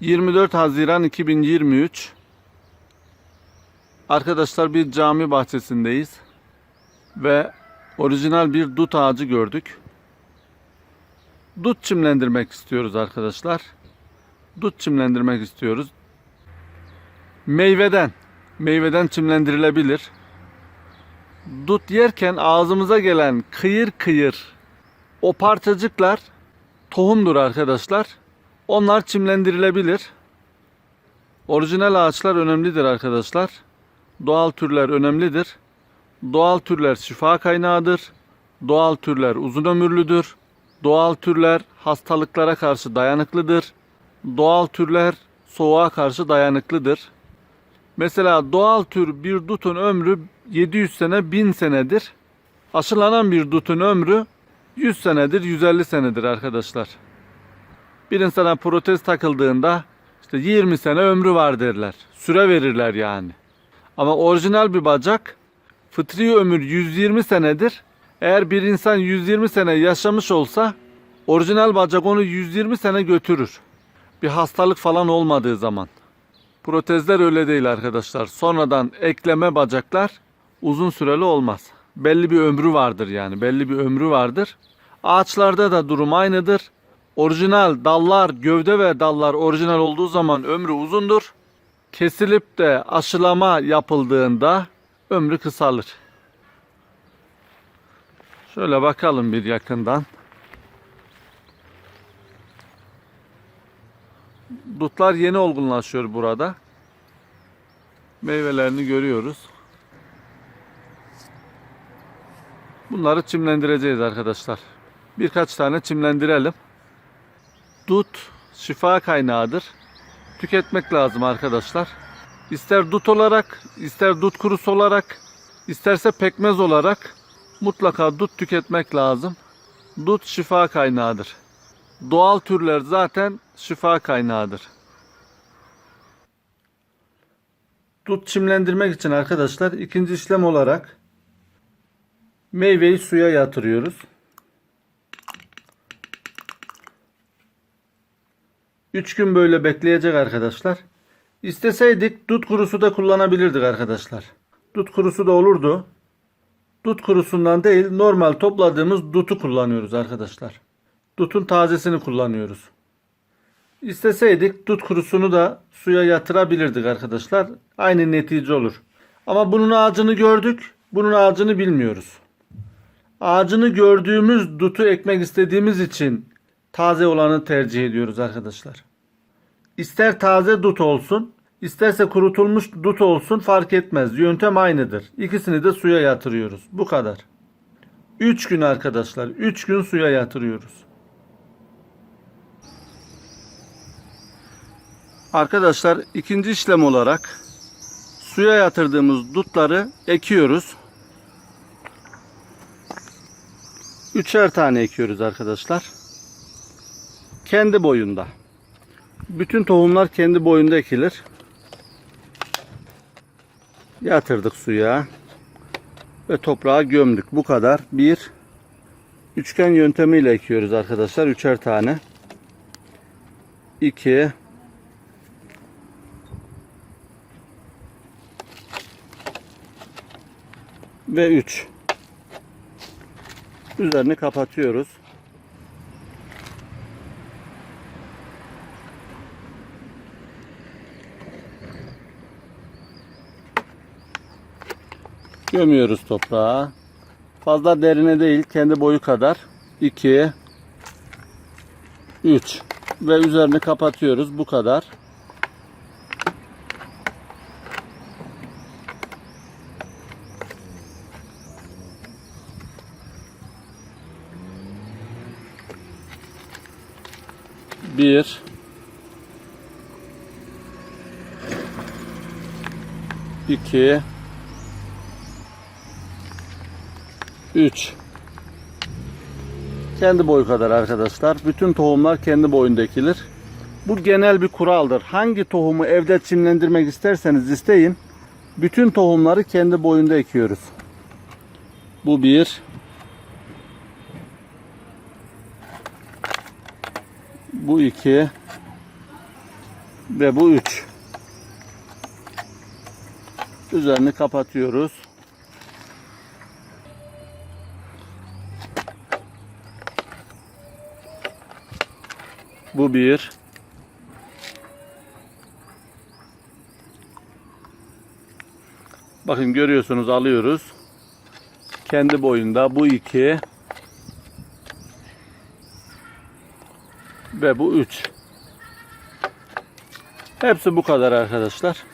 24 Haziran 2023 Arkadaşlar bir cami bahçesindeyiz ve orijinal bir dut ağacı gördük. Dut çimlendirmek istiyoruz arkadaşlar. Dut çimlendirmek istiyoruz. Meyveden, meyveden çimlendirilebilir. Dut yerken ağzımıza gelen kıyır kıyır o parçacıklar tohumdur arkadaşlar. Onlar çimlendirilebilir. Orijinal ağaçlar önemlidir arkadaşlar. Doğal türler önemlidir. Doğal türler şifa kaynağıdır. Doğal türler uzun ömürlüdür. Doğal türler hastalıklara karşı dayanıklıdır. Doğal türler soğuğa karşı dayanıklıdır. Mesela doğal tür bir dutun ömrü 700 sene 1000 senedir. Aşılanan bir dutun ömrü 100 senedir 150 senedir arkadaşlar. Bir insana protez takıldığında işte 20 sene ömrü var derler. Süre verirler yani. Ama orijinal bir bacak fıtri ömür 120 senedir. Eğer bir insan 120 sene yaşamış olsa orijinal bacak onu 120 sene götürür. Bir hastalık falan olmadığı zaman. Protezler öyle değil arkadaşlar. Sonradan ekleme bacaklar uzun süreli olmaz. Belli bir ömrü vardır yani. Belli bir ömrü vardır. Ağaçlarda da durum aynıdır. Orijinal dallar, gövde ve dallar orijinal olduğu zaman ömrü uzundur. Kesilip de aşılama yapıldığında ömrü kısalır. Şöyle bakalım bir yakından. Dutlar yeni olgunlaşıyor burada. Meyvelerini görüyoruz. Bunları çimlendireceğiz arkadaşlar. Birkaç tane çimlendirelim. Dut şifa kaynağıdır. Tüketmek lazım arkadaşlar. İster dut olarak, ister dut kurusu olarak, isterse pekmez olarak mutlaka dut tüketmek lazım. Dut şifa kaynağıdır. Doğal türler zaten şifa kaynağıdır. Dut çimlendirmek için arkadaşlar ikinci işlem olarak meyveyi suya yatırıyoruz. 3 gün böyle bekleyecek arkadaşlar. İsteseydik dut kurusu da kullanabilirdik arkadaşlar. Dut kurusu da olurdu. Dut kurusundan değil normal topladığımız dutu kullanıyoruz arkadaşlar. Dutun tazesini kullanıyoruz. İsteseydik dut kurusunu da suya yatırabilirdik arkadaşlar. Aynı netice olur. Ama bunun ağacını gördük. Bunun ağacını bilmiyoruz. Ağacını gördüğümüz dutu ekmek istediğimiz için taze olanı tercih ediyoruz arkadaşlar. İster taze dut olsun, isterse kurutulmuş dut olsun fark etmez. Yöntem aynıdır. İkisini de suya yatırıyoruz. Bu kadar. 3 gün arkadaşlar. 3 gün suya yatırıyoruz. Arkadaşlar ikinci işlem olarak suya yatırdığımız dutları ekiyoruz. Üçer tane ekiyoruz arkadaşlar. Kendi boyunda. Bütün tohumlar kendi boyunda ekilir. Yatırdık suya. Ve toprağa gömdük. Bu kadar. Bir üçgen yöntemiyle ekiyoruz arkadaşlar. Üçer tane. İki ve 3. Üzerini kapatıyoruz. Gömüyoruz toprağa. Fazla derine değil, kendi boyu kadar. 2 3 ve üzerini kapatıyoruz. Bu kadar. Bir iki üç kendi boyu kadar arkadaşlar. Bütün tohumlar kendi boyunda ekilir. Bu genel bir kuraldır. Hangi tohumu evde çimlendirmek isterseniz isteyin. Bütün tohumları kendi boyunda ekiyoruz. Bu bir. Bu iki. Ve bu 3. Üzerini kapatıyoruz. Bu bir. Bakın görüyorsunuz alıyoruz. Kendi boyunda bu iki. Ve bu üç. Hepsi bu kadar arkadaşlar.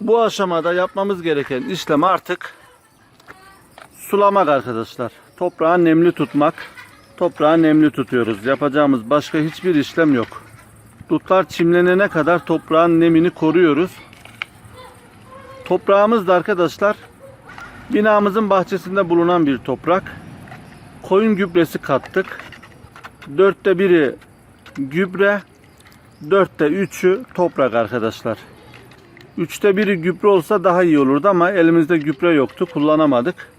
Bu aşamada yapmamız gereken işlem artık sulamak arkadaşlar. Toprağı nemli tutmak. Toprağı nemli tutuyoruz. Yapacağımız başka hiçbir işlem yok. Dutlar çimlenene kadar toprağın nemini koruyoruz. Toprağımız da arkadaşlar binamızın bahçesinde bulunan bir toprak. Koyun gübresi kattık. Dörtte biri gübre, dörtte üçü toprak arkadaşlar. Üçte biri gübre olsa daha iyi olurdu ama elimizde gübre yoktu. Kullanamadık.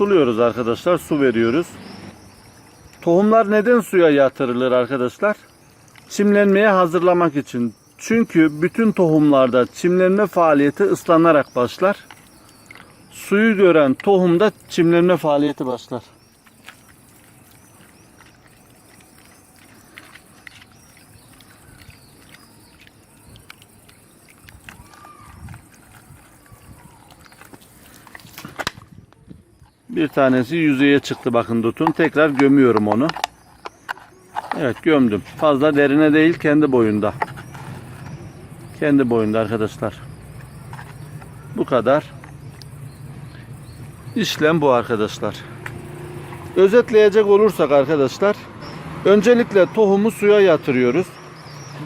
Suluyoruz arkadaşlar. Su veriyoruz. Tohumlar neden suya yatırılır arkadaşlar? Çimlenmeye hazırlamak için. Çünkü bütün tohumlarda çimlenme faaliyeti ıslanarak başlar. Suyu gören tohumda çimlenme faaliyeti başlar. Bir tanesi yüzeye çıktı bakın tutun. Tekrar gömüyorum onu. Evet gömdüm. Fazla derine değil kendi boyunda. Kendi boyunda arkadaşlar. Bu kadar. İşlem bu arkadaşlar. Özetleyecek olursak arkadaşlar. Öncelikle tohumu suya yatırıyoruz.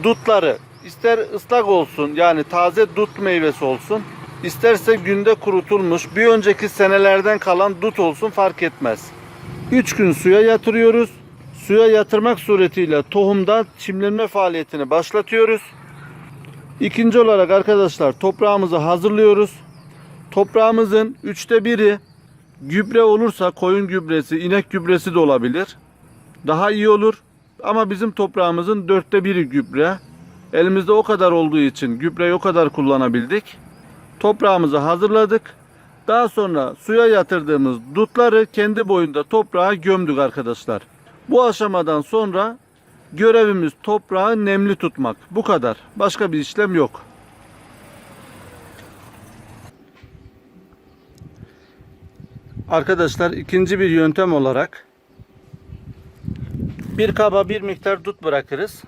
Dutları ister ıslak olsun yani taze dut meyvesi olsun. İsterse günde kurutulmuş bir önceki senelerden kalan dut olsun fark etmez. 3 gün suya yatırıyoruz. Suya yatırmak suretiyle tohumda çimlenme faaliyetini başlatıyoruz. İkinci olarak arkadaşlar toprağımızı hazırlıyoruz. Toprağımızın üçte biri gübre olursa koyun gübresi, inek gübresi de olabilir. Daha iyi olur. Ama bizim toprağımızın dörtte biri gübre. Elimizde o kadar olduğu için gübreyi o kadar kullanabildik. Toprağımızı hazırladık. Daha sonra suya yatırdığımız dutları kendi boyunda toprağa gömdük arkadaşlar. Bu aşamadan sonra görevimiz toprağı nemli tutmak. Bu kadar. Başka bir işlem yok. Arkadaşlar ikinci bir yöntem olarak bir kaba bir miktar dut bırakırız.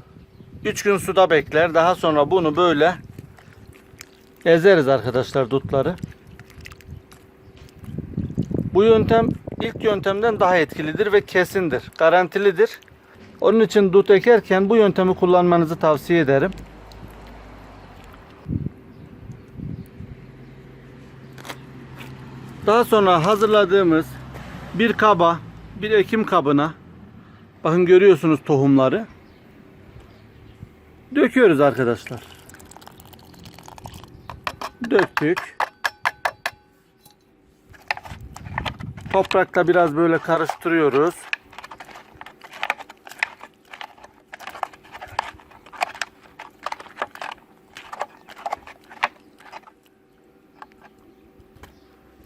3 gün suda bekler. Daha sonra bunu böyle ezeriz arkadaşlar dutları. Bu yöntem ilk yöntemden daha etkilidir ve kesindir. Garantilidir. Onun için dut ekerken bu yöntemi kullanmanızı tavsiye ederim. Daha sonra hazırladığımız bir kaba, bir ekim kabına bakın görüyorsunuz tohumları. Döküyoruz arkadaşlar. Döktük. Toprakla biraz böyle karıştırıyoruz.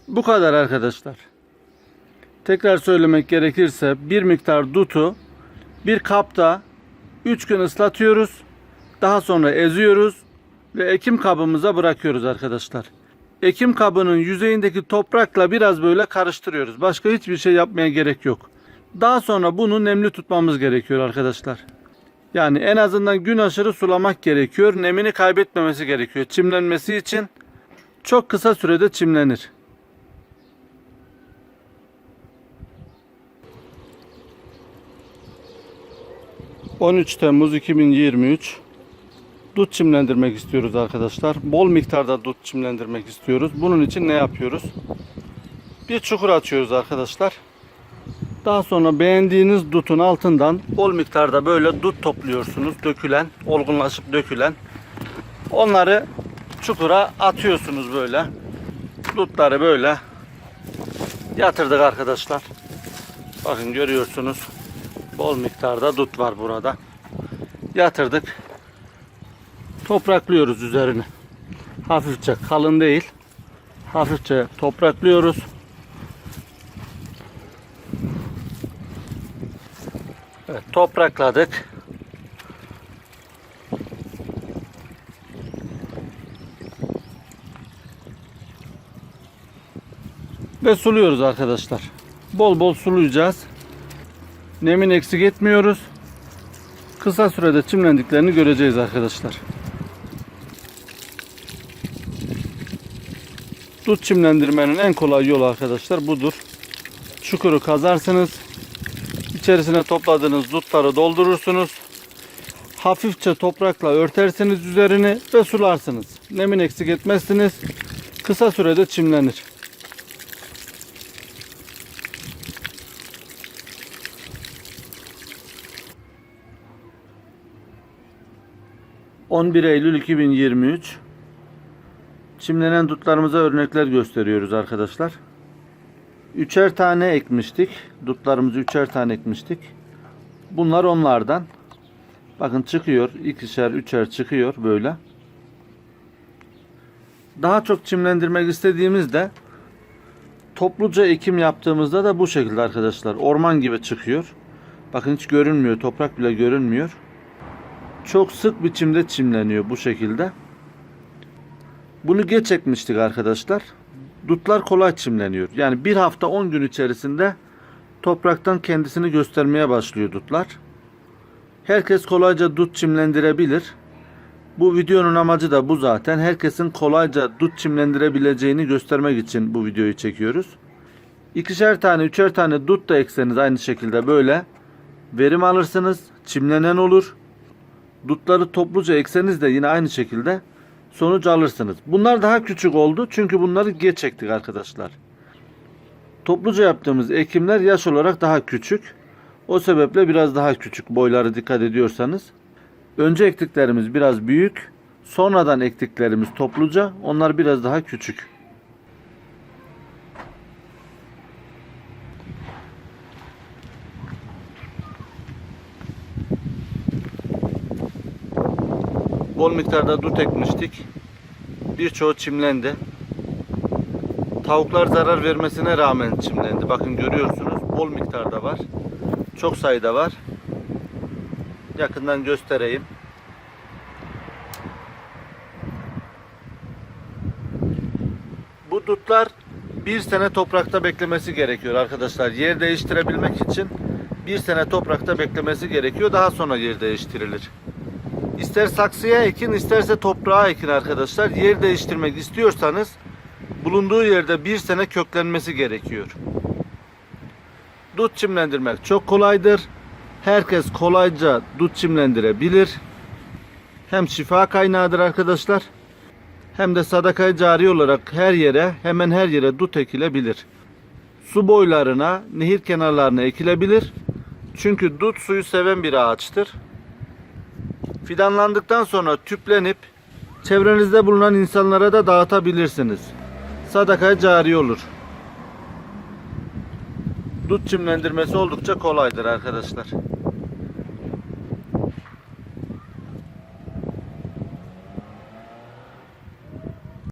Bu kadar arkadaşlar. Tekrar söylemek gerekirse bir miktar dutu bir kapta 3 gün ıslatıyoruz. Daha sonra eziyoruz ve ekim kabımıza bırakıyoruz arkadaşlar. Ekim kabının yüzeyindeki toprakla biraz böyle karıştırıyoruz. Başka hiçbir şey yapmaya gerek yok. Daha sonra bunu nemli tutmamız gerekiyor arkadaşlar. Yani en azından gün aşırı sulamak gerekiyor. Nemini kaybetmemesi gerekiyor. Çimlenmesi için çok kısa sürede çimlenir. ...13 Temmuz 2023... ...dut çimlendirmek istiyoruz arkadaşlar. Bol miktarda dut çimlendirmek istiyoruz. Bunun için ne yapıyoruz? Bir çukur açıyoruz arkadaşlar. Daha sonra beğendiğiniz dutun altından bol miktarda böyle dut topluyorsunuz. Dökülen, olgunlaşıp dökülen. Onları çukura atıyorsunuz böyle. Dutları böyle yatırdık arkadaşlar. Bakın görüyorsunuz. Bol miktarda dut var burada. Yatırdık. Topraklıyoruz üzerine. Hafifçe kalın değil. Hafifçe topraklıyoruz. Evet, toprakladık. Ve suluyoruz arkadaşlar. Bol bol sulayacağız. Nemin eksik etmiyoruz. Kısa sürede çimlendiklerini göreceğiz arkadaşlar. Dut çimlendirmenin en kolay yolu arkadaşlar budur. Çukuru kazarsınız. İçerisine topladığınız dutları doldurursunuz. Hafifçe toprakla örtersiniz üzerini ve sularsınız. Nemin eksik etmezsiniz. Kısa sürede çimlenir. ...11 Eylül 2023... ...çimlenen dutlarımıza örnekler gösteriyoruz arkadaşlar. Üçer tane ekmiştik. Dutlarımızı üçer tane ekmiştik. Bunlar onlardan. Bakın çıkıyor. ikişer, üçer çıkıyor böyle. Daha çok çimlendirmek istediğimizde topluca ekim yaptığımızda da bu şekilde arkadaşlar. Orman gibi çıkıyor. Bakın hiç görünmüyor. Toprak bile görünmüyor. Çok sık biçimde çimleniyor bu şekilde. Bunu geç ekmiştik arkadaşlar dutlar kolay çimleniyor. Yani bir hafta 10 gün içerisinde topraktan kendisini göstermeye başlıyor dutlar. Herkes kolayca dut çimlendirebilir. Bu videonun amacı da bu zaten. Herkesin kolayca dut çimlendirebileceğini göstermek için bu videoyu çekiyoruz. İkişer tane, üçer tane dut da ekseniz aynı şekilde böyle verim alırsınız. Çimlenen olur. Dutları topluca ekseniz de yine aynı şekilde sonuç alırsınız. Bunlar daha küçük oldu çünkü bunları geç çektik arkadaşlar. Topluca yaptığımız ekimler yaş olarak daha küçük. O sebeple biraz daha küçük boyları dikkat ediyorsanız. Önce ektiklerimiz biraz büyük. Sonradan ektiklerimiz topluca. Onlar biraz daha küçük. Bol miktarda dut ekmiştik. Birçoğu çimlendi. Tavuklar zarar vermesine rağmen çimlendi. Bakın görüyorsunuz bol miktarda var. Çok sayıda var. Yakından göstereyim. Bu dutlar bir sene toprakta beklemesi gerekiyor arkadaşlar. Yer değiştirebilmek için bir sene toprakta beklemesi gerekiyor. Daha sonra yer değiştirilir. İster saksıya ekin isterse toprağa ekin arkadaşlar. Yer değiştirmek istiyorsanız bulunduğu yerde bir sene köklenmesi gerekiyor. Dut çimlendirmek çok kolaydır. Herkes kolayca dut çimlendirebilir. Hem şifa kaynağıdır arkadaşlar. Hem de sadakayı cari olarak her yere hemen her yere dut ekilebilir. Su boylarına, nehir kenarlarına ekilebilir. Çünkü dut suyu seven bir ağaçtır. Fidanlandıktan sonra tüplenip çevrenizde bulunan insanlara da dağıtabilirsiniz. Sadaka cari olur. Dut çimlendirmesi oldukça kolaydır arkadaşlar.